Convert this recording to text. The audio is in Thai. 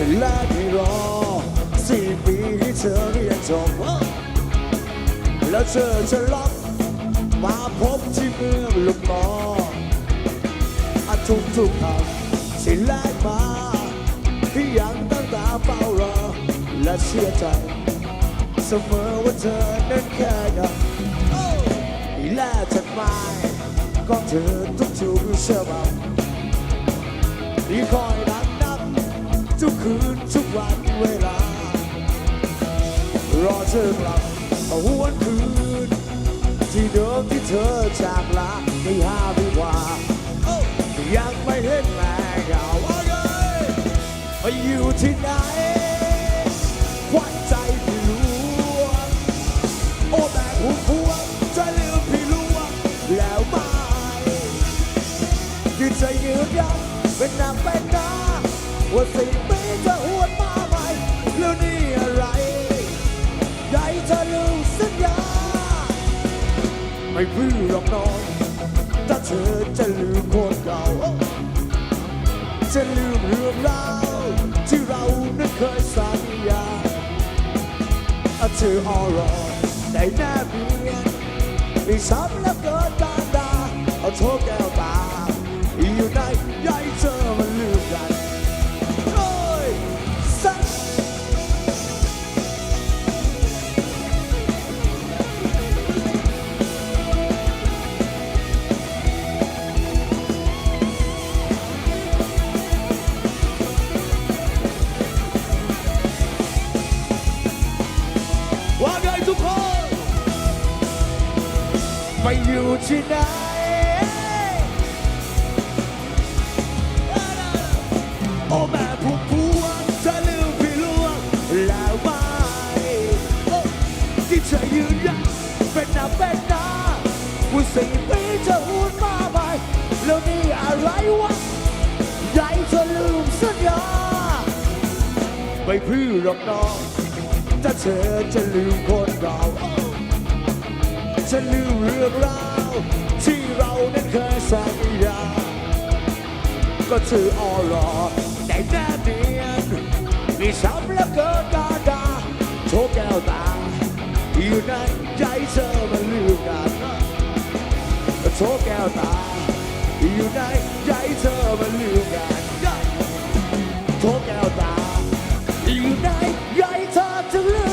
ฉันและไม่รอสี่ปีที่เธอเรียนจบแล้วเธอจะรับมาพบที่เมืองลูกมออาทุกทุกคำที่แลกมาที่ยังตั้งตาเฝ้ารอและเชื่อใจ เสมอว่าเธอนั้นแค่กับและจดหมายก็เธอทุกๆเชื่อมาที่คอย ทุกคืนทุกวันเวลา รอเธอกลับมาหวนคืน ที่เดิมที่เธอจากลาไม่ห้าปีกว่ายังไม่เห็นแม่เก่าว่าไงมาอยู่ที่ไหนควันใจพี่ลวงโอ้แต่หัวพวงจะลืมพี่ลวงแล้วไหมคือจะยืนยันเป็นหนักเป็นหนาว่าสี่ปี ไม่พื้หรอกน้องถ้าเธอจะลืมคนเก่าจะลืมเรื่องราวที่เรานั้นเคยสัญญาเอาเธอออรอได้แน่เพียนมีซ้ำแล้วเกิดการดาเอาโชคแก้วตาอยู่ใน ไปอยู่ที่ไหนโอ้แม่ผู้พวงจะลืมพี่ลวงแล้วไหมโอ้ที่เธอยืนยันเป็นหน้าเป็นนาว่าสี่ปีจะหูนมาใหม่แล้วนี่อะไรวะใหญ่เธอลืมสัญญาไม่พื้หรอกน้องถ้าเธอจะลืมคนเก่า ฉันลืมเรื่องราว ที่เราได้เคยสัญญา ก็เธออ่อนลอในหแน่เดียนมีซ้ำแล้วเกินกาดาโชว์แก้วตา อยู่ในใจเธอมาลืมกันโชว์แก้วตา อยู่ในใจเธอมาลืมกันโชว์แก้วตา อยู่ในใจเธอจะลืม